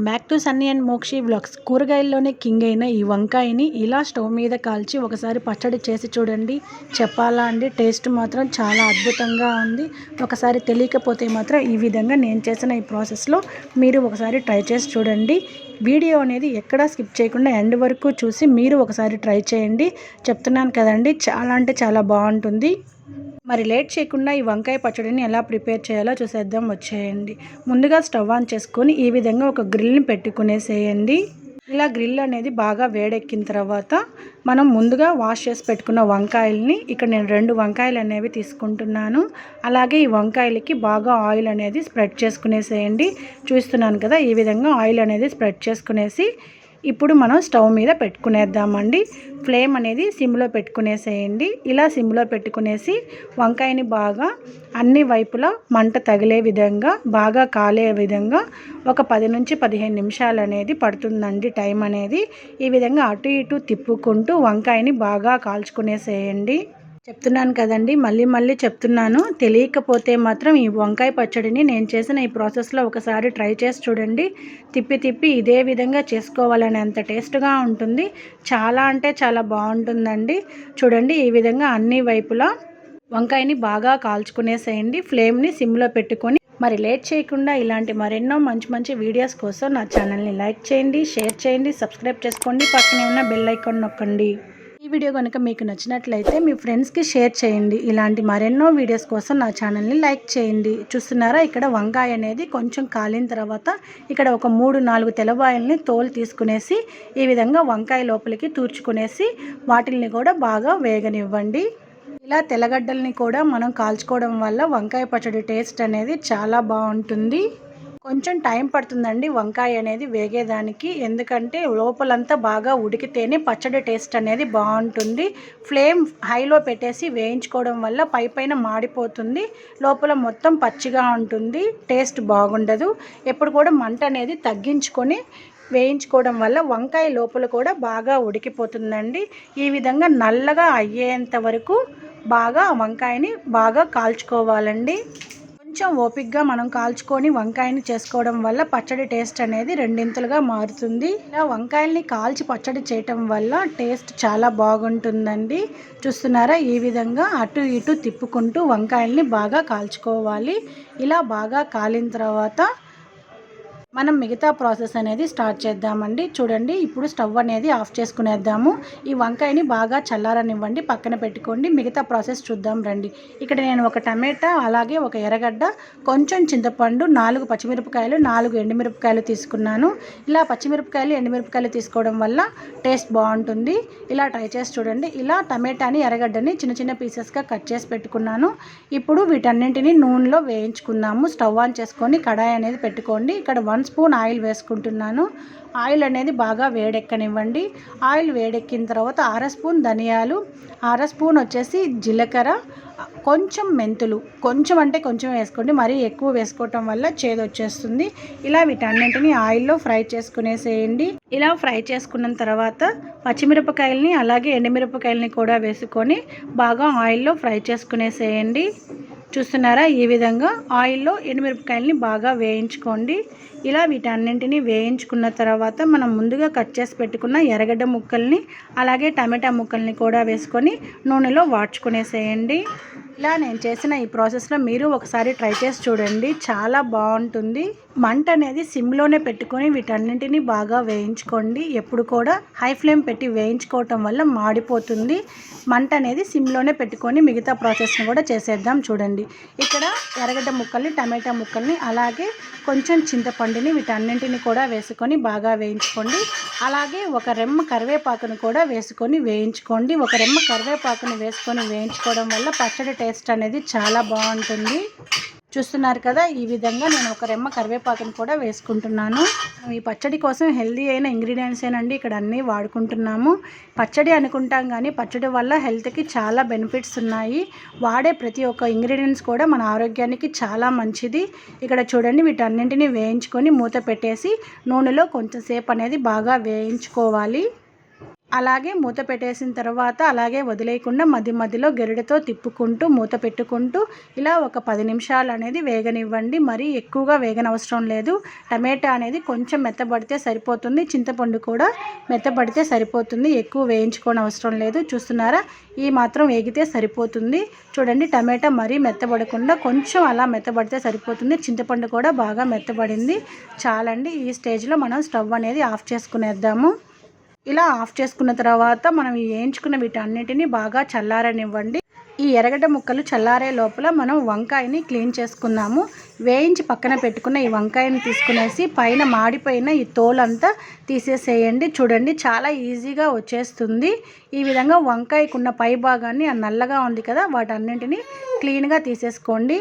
Welcome back to Sunny and Mokshi blogs కూరగాయల్లోనే king అయిన ఈ వంకాయని ఇలా స్టవ్ మీద కాల్చి ఒకసారి పచ్చడి చేసి చూడండి. చెప్పాలా అండి టేస్ట్ మాత్రం చాలా అద్భుతంగా ఉంది. ఒకసారి తెలియకపోతే మాత్రం ఈ విధంగా నేను చేసిన ఈ ప్రాసెస్లో మీరు ఒకసారి ట్రై చేసి చూడండి. వీడియో అనేది ఎక్కడా స్కిప్ చేయకుండా ఎండ్ వరకు చూసి మీరు ఒకసారి ట్రై చేయండి. చెప్తున్నాను కదండి చాలా అంటే చాలా బాగుంటుంది. మరి లేట్ చేయకుండా ఈ వంకాయ పచ్చడిని ఎలా ప్రిపేర్ చేయాలో చూసేద్దాం వచ్చేయండి. ముందుగా స్టవ్ ఆన్ చేసుకొని ఈ విధంగా ఒక గ్రిల్ని పెట్టుకునేసేయండి. ఇలా గ్రిల్ అనేది బాగా వేడెక్కిన తర్వాత మనం ముందుగా వాష్ చేసి పెట్టుకున్న వంకాయల్ని ఇక్కడ నేను రెండు వంకాయలు అనేవి తీసుకుంటున్నాను. అలాగే ఈ వంకాయలకి బాగా ఆయిల్ అనేది స్ప్రెడ్ చేసుకునేసేయండి. చూస్తున్నాను కదా ఈ విధంగా ఆయిల్ అనేది స్ప్రెడ్ చేసుకునేసి ఇప్పుడు మనం స్టవ్ మీద పెట్టుకునేద్దామండి. ఫ్లేమ్ అనేది సిమ్లో పెట్టుకునేసేయండి. ఇలా సిమ్లో పెట్టుకునేసి వంకాయని బాగా అన్ని వైపులా మంట తగిలే విధంగా బాగా కాలే విధంగా ఒక పది నుంచి పదిహేను నిమిషాలు అనేది పడుతుందండి టైం అనేది. ఈ విధంగా అటు ఇటు తిప్పుకుంటూ వంకాయని బాగా కాల్చుకునేసేయండి. చెప్తున్నాను కదండి మళ్ళీ మళ్ళీ చెప్తున్నాను. తెలియకపోతే మాత్రం ఈ వంకాయ పచ్చడిని నేను చేసిన ఈ ప్రాసెస్లో ఒకసారి ట్రై చేసి చూడండి. తిప్పి తిప్పి ఇదే విధంగా చేసుకోవాలని అంత టేస్ట్గా ఉంటుంది. చాలా అంటే చాలా బాగుంటుందండి. చూడండి ఈ విధంగా అన్ని వైపులా వంకాయని బాగా కాల్చుకునేసేయండి. ఫ్లేమ్ని సిమ్లో పెట్టుకొని మరి లేట్ చేయకుండా ఇలాంటి మరెన్నో మంచి మంచి వీడియోస్ కోసం నా ఛానల్ని లైక్ చేయండి షేర్ చేయండి సబ్స్క్రైబ్ చేసుకోండి. పక్కనే ఉన్న బెల్ ఐకాన్ నొక్కండి. వీడియో కనుక మీకు నచ్చినట్లయితే మీ ఫ్రెండ్స్కి షేర్ చేయండి. ఇలాంటి మరెన్నో వీడియోస్ కోసం నా ఛానల్ని లైక్ చేయండి. చూస్తున్నారా? ఇక్కడ వంకాయ అనేది కొంచెం కాలిన తర్వాత ఇక్కడ ఒక మూడు నాలుగు తెల్లబాయల్ని తోలు తీసుకునేసి ఈ విధంగా వంకాయ లోపలికి తూర్చుకునేసి వాటిల్ని కూడా బాగా వేగనివ్వండి. ఇలా తెల్లగడ్డల్ని కూడా మనం కాల్చుకోవడం వల్ల వంకాయ పచ్చడి టేస్ట్ అనేది చాలా బాగుంటుంది. కొంచెం టైం పడుతుందండి వంకాయ అనేది వేగేదానికి. ఎందుకంటే లోపలంతా బాగా ఉడికితేనే పచ్చడి టేస్ట్ అనేది బాగుంటుంది. ఫ్లేమ్ హైలో పెట్టేసి వేయించుకోవడం వల్ల పై పైన మాడిపోతుంది. లోపల మొత్తం పచ్చిగా ఉంటుంది. టేస్ట్ బాగుండదు. ఎప్పుడు కూడా మంట అనేది తగ్గించుకొని వేయించుకోవడం వల్ల వంకాయ లోపల కూడా బాగా ఉడికిపోతుందండి. ఈ విధంగా నల్లగా అయ్యేంత వరకు బాగా వంకాయని బాగా కాల్చుకోవాలండి. కొంచెం ఓపిక్గా మనం కాల్చుకొని వంకాయని చేసుకోవడం వల్ల పచ్చడి టేస్ట్ అనేది రెండింతలుగా మారుతుంది. ఇలా వంకాయల్ని కాల్చి పచ్చడి చేయటం వల్ల టేస్ట్ చాలా బాగుంటుందండి. చూస్తున్నారా? ఈ విధంగా అటు ఇటు తిప్పుకుంటూ వంకాయల్ని బాగా కాల్చుకోవాలి. ఇలా బాగా కాలిన తర్వాత మనం మిగతా ప్రాసెస్ అనేది స్టార్ట్ చేద్దామండి. చూడండి ఇప్పుడు స్టవ్ అనేది ఆఫ్ చేసుకునేద్దాము. ఈ వంకాయని బాగా చల్లారనివ్వండి పక్కన పెట్టుకోండి. మిగతా ప్రాసెస్ చూద్దాం రండి. ఇక్కడ నేను ఒక టమాటా అలాగే ఒక ఎర్రగడ్డ కొంచెం చింతపండు నాలుగు పచ్చిమిరపకాయలు నాలుగు ఎండుమిరపకాయలు తీసుకున్నాను. ఇలా పచ్చిమిరపకాయలు ఎండుమిరపకాయలు తీసుకోవడం వల్ల టేస్ట్ బాగుంటుంది. ఇలా ట్రై చేసి చూడండి. ఇలా టమాటాని ఎర్రగడ్డని చిన్న చిన్న పీసెస్గా కట్ చేసి పెట్టుకున్నాను. ఇప్పుడు వీటన్నింటినీ నూనెలో వేయించుకుందాము. స్టవ్ ఆన్ చేసుకొని కడాయి అనేది పెట్టుకోండి. ఇక్కడ వన్ వన్ స్పూన్ ఆయిల్ వేసుకుంటున్నాను. ఆయిల్ అనేది బాగా వేడెక్కనివ్వండి. ఆయిల్ వేడెక్కిన తర్వాత అర స్పూన్ ధనియాలు అర స్పూన్ వచ్చేసి జీలకర్ర కొంచెం మెంతులు. కొంచెం అంటే కొంచెం వేసుకోండి. మరీ ఎక్కువ వేసుకోవటం వల్ల చేదు వచ్చేస్తుంది. ఇలా వీటన్నింటినీ ఆయిల్లో ఫ్రై చేసుకునేసేయండి. ఇలా ఫ్రై చేసుకున్న తర్వాత పచ్చిమిరపకాయలని అలాగే ఎండుమిరపకాయలని కూడా వేసుకొని బాగా ఆయిల్లో ఫ్రై చేసుకునేసేయండి. చూస్తున్నారా? ఈ విధంగా ఆయిల్లో ఎండుమిరపకాయలని బాగా వేయించుకోండి. ఇలా వీటన్నింటినీ వేయించుకున్న తర్వాత మనం ముందుగా కట్ చేసి పెట్టుకున్న ఎర్రగడ్డ ముక్కల్ని అలాగే టమాటా ముక్కల్ని కూడా వేసుకొని నూనెలో వాడ్చుకునేసేయండి. ఇలా నేను చేసిన ఈ ప్రాసెస్లో మీరు ఒకసారి ట్రై చేసి చూడండి. చాలా బాగుంటుంది. మంట అనేది సిమ్లోనే పెట్టుకొని వీటన్నింటినీ బాగా వేయించుకోండి. ఎప్పుడు కూడా హై ఫ్లేమ్ పెట్టి వేయించుకోవటం వల్ల మాడిపోతుంది. మంట అనేది సిమ్లోనే పెట్టుకొని మిగతా ప్రాసెస్ని కూడా చేసేద్దాం చూడండి. ఇక్కడ ఎర్రగడ్డ ముక్కల్ని టమాటా ముక్కల్ని అలాగే కొంచెం చింతపండుని వీటన్నింటిని కూడా వేసుకొని బాగా వేయించుకోండి. అలాగే ఒక రెమ్మ కరివేపాకును కూడా వేసుకొని వేయించుకోండి. ఒక రెమ్మ కరివేపాకుని వేసుకొని వేయించుకోవడం వల్ల పచ్చడి టేస్ట్ అనేది చాలా బాగుంటుంది. చూస్తున్నారు కదా ఈ విధంగా నేను ఒక రెమ్మ కరివేపాకుని కూడా వేసుకుంటున్నాను. ఈ పచ్చడి కోసం హెల్దీ అయిన ఇంగ్రీడియంట్స్ ఏనండి ఇక్కడ అన్నీ వాడుకుంటున్నాము. పచ్చడి అనుకుంటాం కానీ పచ్చడి వల్ల హెల్త్కి చాలా బెనిఫిట్స్ ఉన్నాయి. వాడే ప్రతి ఒక్క ఇంగ్రీడియంట్స్ కూడా మన ఆరోగ్యానికి చాలా మంచిది. ఇక్కడ చూడండి వీటన్నింటినీ వేయించుకొని మూత పెట్టేసి నూనెలో కొంచెంసేపు అనేది బాగా వేయించుకోవాలి. అలాగే మూత పెట్టేసిన తర్వాత అలాగే వదిలేయకుండా మధ్య మధ్యలో గెరిడతో తిప్పుకుంటూ మూత పెట్టుకుంటూ ఇలా ఒక పది నిమిషాలు అనేది వేగనివ్వండి. మరీ ఎక్కువగా వేగనవసరం లేదు. టమాటా అనేది కొంచెం మెత్తబడితే సరిపోతుంది. చింతపండు కూడా మెత్తబడితే సరిపోతుంది. ఎక్కువ వేయించుకోని అవసరం లేదు. చూస్తున్నారా? ఈ మాత్రం వేగితే సరిపోతుంది. చూడండి టమాటా మరీ మెత్తబడకుండా కొంచెం అలా మెత్తబడితే సరిపోతుంది. చింతపండు కూడా బాగా మెత్తబడింది. చాలండి. ఈ స్టేజ్లో మనం స్టవ్ అనేది ఆఫ్ చేసుకునేద్దాము. ఇలా ఆఫ్ చేసుకున్న తర్వాత మనం వేయించుకున్న వీటన్నిటిని బాగా చల్లారనివ్వండి. ఈ ఎర్రగడ్డ ముక్కలు చల్లారే లోపల మనం వంకాయని క్లీన్ చేసుకున్నాము వేయించి పక్కన పెట్టుకున్న ఈ వంకాయని తీసుకునేసి పైన మాడిపోయిన ఈ తోలంతా తీసేసేయండి. చూడండి చాలా ఈజీగా వచ్చేస్తుంది. ఈ విధంగా వంకాయకున్న పై భాగాన్ని నల్లగా ఉంది కదా వాటన్నింటినీ క్లీన్గా తీసేసుకోండి.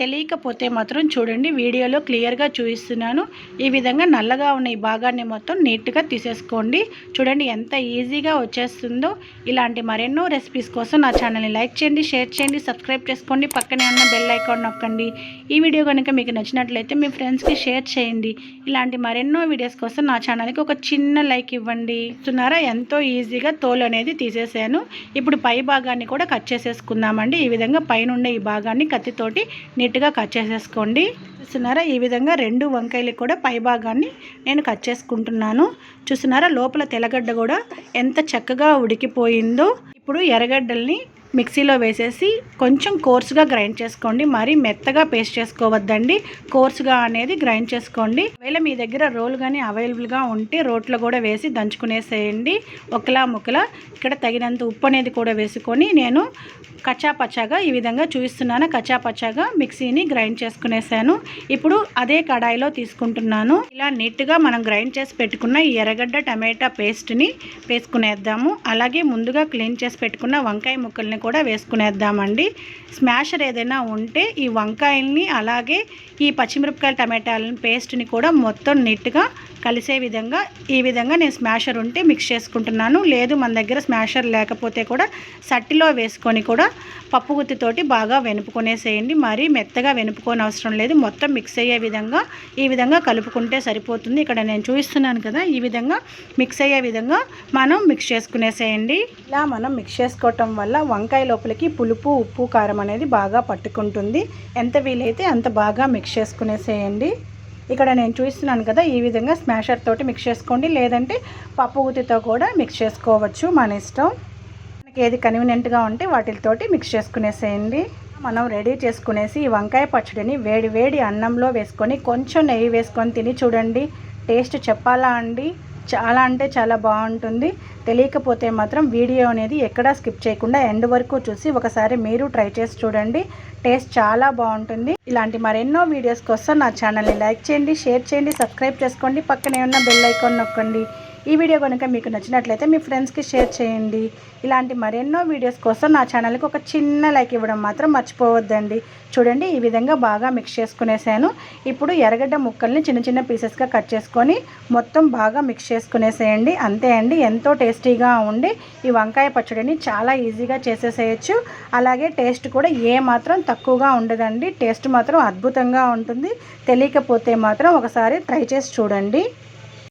తెలియకపోతే మాత్రం చూడండి వీడియోలో క్లియర్గా చూపిస్తున్నాను. ఈ విధంగా నల్లగా ఉన్న ఈ భాగాన్ని మొత్తం నీట్గా తీసేసుకోండి. చూడండి ఎంత ఈజీగా వచ్చేస్తుందో. ఇలాంటి మరెన్నో రెసిపీస్ కోసం నా ఛానల్ని లైక్ చేయండి షేర్ చేయండి సబ్స్క్రైబ్ చేసుకోండి. పక్కనే ఉన్న బెల్ ఐకాన్ నొక్కండి. ఈ వీడియో కనుక మీకు నచ్చినట్లయితే మీ ఫ్రెండ్స్కి షేర్ చేయండి. ఇలాంటి మరెన్నో వీడియోస్ కోసం నా ఛానల్కి ఒక చిన్న లైక్ ఇవ్వండి. చూస్తున్నారా ఎంతో ఈజీగా తోలు అనేది తీసేసాను. ఇప్పుడు పై భాగాన్ని కూడా కట్ చేసేసుకుందామండి. ఈ విధంగా పైన ఈ భాగాన్ని కత్తితోటి నీట్గా కట్ చేసేసుకోండి. చూస్తున్నారా? ఈ విధంగా రెండు వంకాయలు కూడా పై భాగాన్ని నేను కట్ చేసుకుంటున్నాను. చూస్తున్నారా? లోపల తెల్లగడ్డ కూడా ఎంత చక్కగా ఉడికిపోయిందో. ఇప్పుడు ఎర్రగడ్డల్ని మిక్సీలో వేసేసి కొంచెం కోర్సుగా గ్రైండ్ చేసుకోండి. మరీ మెత్తగా పేస్ట్ చేసుకోవద్దండి. కోర్సుగా అనేది గ్రైండ్ చేసుకోండి. ఒకవేళ మీ దగ్గర రోల్ కానీ అవైలబుల్గా ఉంటే రోట్లో కూడా వేసి దంచుకునేసేయండి. ఒకలా ముక్కలా ఇక్కడ తగినంత ఉప్పు అనేది కూడా వేసుకొని నేను కచ్చాపచ్చాగా ఈ విధంగా చూపిస్తున్నాను కచ్చాపచ్చాగా మిక్సీని గ్రైండ్ చేసుకునేసాను. ఇప్పుడు అదే కడాయిలో తీసుకుంటున్నాను. ఇలా నీట్గా మనం గ్రైండ్ చేసి పెట్టుకున్న ఈ ఎర్రగడ్డ టమాటా పేస్ట్ని వేసుకునేద్దాము. అలాగే ముందుగా క్లీన్ చేసి పెట్టుకున్న వంకాయ ముక్కల్ని కూడా వేసుకునేద్దామండి. స్మాషర్ ఏదైనా ఉంటే ఈ వంకాయల్ని అలాగే ఈ పచ్చిమిరపకాయల టమాటాలని పేస్ట్ని కూడా మొత్తం నీట్గా కలిసే విధంగా ఈ విధంగా నేను స్మాషర్ ఉంటే మిక్స్ చేసుకుంటున్నాను. లేదు మన దగ్గర స్మాషర్ లేకపోతే కూడా సట్టిలో వేసుకొని కూడా పప్పు గుత్తితోటి బాగా వెనుపుకొనేసేయండి. మరీ మెత్తగా వెనుపుకోని అవసరం లేదు. మొత్తం మిక్స్ అయ్యే విధంగా ఈ విధంగా కలుపుకుంటే సరిపోతుంది. ఇక్కడ నేను చూపిస్తున్నాను కదా ఈ విధంగా మిక్స్ అయ్యే విధంగా మనం మిక్స్ చేసుకునేసేయండి. ఇలా మనం మిక్స్ చేసుకోవటం వల్ల వంకాయ లోపలికి పులుపు ఉప్పు కారం అనేది బాగా పట్టుకుంటుంది. ఎంత వీలైతే అంత బాగా మిక్స్ చేసుకునేసేయండి. ఇక్కడ నేను చూస్తున్నాను కదా ఈ విధంగా స్మాషర్ తోటి మిక్స్ చేసుకోండి. లేదంటే పప్పు ఊతితో కూడా మిక్స్ చేసుకోవచ్చు మన ఇష్టం. మనకి ఏది కన్వీనియంట్గా ఉంటే వాటితోటి మిక్స్ చేసుకునేసేయండి. మనం రెడీ చేసుకునేసి ఈ వంకాయ పచ్చడిని వేడి వేడి అన్నంలో వేసుకొని కొంచెం నెయ్యి వేసుకొని తిని చూడండి. టేస్ట్ చెప్పాలా అండి? చాలా అంటే చాలా బాగుంటుంది. తెలియకపోతే మాత్రం వీడియో అనేది ఎక్కడా స్కిప్ చేయకుండా ఎండ్ వరకు చూసి ఒకసారి మీరు ట్రై చేసి చూడండి. టేస్ట్ చాలా బాగుంటుంది. ఇలాంటి మరెన్నో వీడియోస్ కోసం నా ఛానల్ని లైక్ చేయండి షేర్ చేయండి సబ్స్క్రైబ్ చేసుకోండి. పక్కనే ఉన్న బెల్ ఐకాన్ నొక్కండి. ఈ వీడియో కనుక మీకు నచ్చినట్లయితే మీ ఫ్రెండ్స్కి షేర్ చేయండి. ఇలాంటి మరెన్నో వీడియోస్ కోసం నా ఛానల్కి ఒక చిన్న లైక్ ఇవ్వడం మాత్రం మర్చిపోవద్దండి. చూడండి ఈ విధంగా బాగా మిక్స్ చేసుకునేసాను. ఇప్పుడు ఎర్రగడ్డ ముక్కల్ని చిన్న చిన్న పీసెస్గా కట్ చేసుకొని మొత్తం బాగా మిక్స్ చేసుకునేసేయండి. అంతే అండి ఎంతో టేస్టీగా ఉండి ఈ వంకాయ పచ్చడిని చాలా ఈజీగా చేసేసేయచ్చు. అలాగే టేస్ట్ కూడా ఏ మాత్రం తక్కువగా ఉండదండి. టేస్ట్ మాత్రం అద్భుతంగా ఉంటుంది. తెలియకపోతే మాత్రం ఒకసారి ట్రై చేసి చూడండి.